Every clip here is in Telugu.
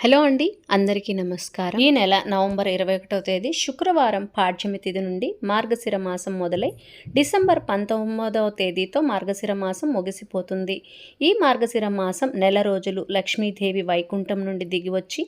హలో అండి అందరికీ నమస్కారం. ఈ నెల నవంబర్ ఇరవై ఒకటో తేదీ శుక్రవారం పాడ్యమి తిథి నుండి మార్గశిర మాసం మొదలై డిసెంబర్ పంతొమ్మిదవ తేదీతో మార్గశిర మాసం ముగిసిపోతుంది. ఈ మార్గశిర మాసం నెల రోజులు లక్ష్మీదేవి వైకుంఠం నుండి దిగివచ్చి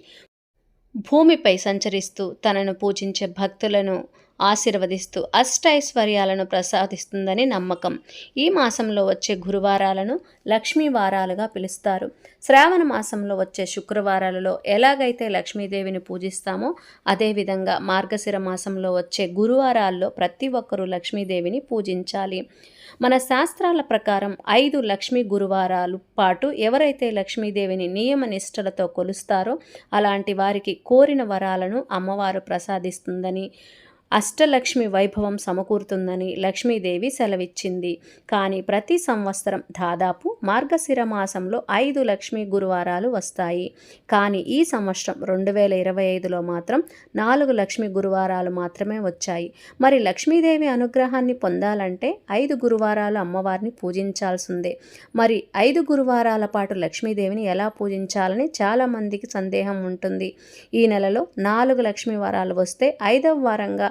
భూమిపై సంచరిస్తూ తనను పూజించే భక్తులను ఆశీర్వదిస్తూ అష్టైశ్వర్యాలను ప్రసాదిస్తుందని నమ్మకం. ఈ మాసంలో వచ్చే గురువారాలను లక్ష్మీ వారాలుగా పిలుస్తారు. శ్రావణ మాసంలో వచ్చే శుక్రవారాలలో ఎలాగైతే లక్ష్మీదేవిని పూజిస్తామో అదేవిధంగా మార్గశిర మాసంలో వచ్చే గురువారాల్లో ప్రతి ఒక్కరూ లక్ష్మీదేవిని పూజించాలి. మన శాస్త్రాల ప్రకారం ఐదు లక్ష్మీ గురువారాలు పాటు ఎవరైతే లక్ష్మీదేవిని నియమ నిష్టలతో కొలుస్తారో అలాంటి వారికి కోరిన వరాలను అమ్మవారు ప్రసాదిస్తుందని అష్టలక్ష్మి వైభవం సమకూరుతుందని లక్ష్మీదేవి సెలవిచ్చింది. కానీ ప్రతి సంవత్సరం దాదాపు మార్గశిర మాసంలో ఐదు లక్ష్మీ గురువారాలు వస్తాయి. కానీ ఈ సంవత్సరం రెండు వేల ఇరవై ఐదులో మాత్రం నాలుగు లక్ష్మీ గురువారాలు మాత్రమే వచ్చాయి. మరి లక్ష్మీదేవి అనుగ్రహాన్ని పొందాలంటే ఐదు గురువారాలు అమ్మవారిని పూజించాల్సిందే. మరి ఐదు గురువారాల పాటు లక్ష్మీదేవిని ఎలా పూజించాలని చాలామందికి సందేహం ఉంటుంది. ఈ నెలలో నాలుగు లక్ష్మీ వారాలు వస్తే ఐదవ వారంగా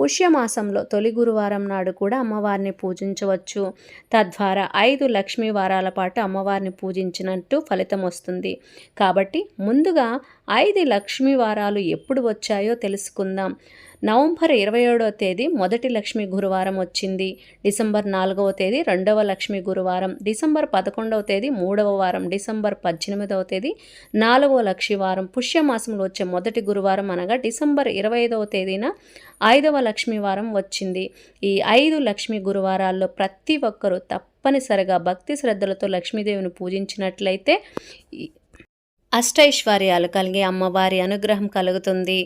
పుష్యమాసంలో తొలి గురువారం నాడు కూడా అమ్మవారిని పూజించవచ్చు. తద్వారా ఐదు లక్ష్మీ వారాల పాటు అమ్మవారిని పూజించినట్టు ఫలితం వస్తుంది. కాబట్టి ముందుగా ఐదు లక్ష్మీ వారాలు ఎప్పుడు వచ్చాయో తెలుసుకుందాం. నవంబర్ ఇరవై ఏడవ తేదీ మొదటి లక్ష్మి గురువారం వచ్చింది. డిసెంబర్ నాలుగవ తేదీ రెండవ లక్ష్మి గురువారం. డిసెంబర్ పదకొండవ తేదీ మూడవ వారం. డిసెంబర్ పద్దెనిమిదవ తేదీ నాలుగవ లక్ష్మీవారం పుష్యమాసంలో వచ్చే మొదటి గురువారం అనగా డిసెంబర్ ఇరవై ఐదవ తేదీన ఐదవ లక్ష్మీవారం వచ్చింది. ఈ ఐదు లక్ష్మి గురువారాల్లో ప్రతి ఒక్కరూ తప్పనిసరిగా భక్తి శ్రద్ధలతో లక్ష్మీదేవిని పూజించినట్లయితే అష్టైశ్వర్యాలు కలిగే అమ్మవారి అనుగ్రహం కలుగుతుంది.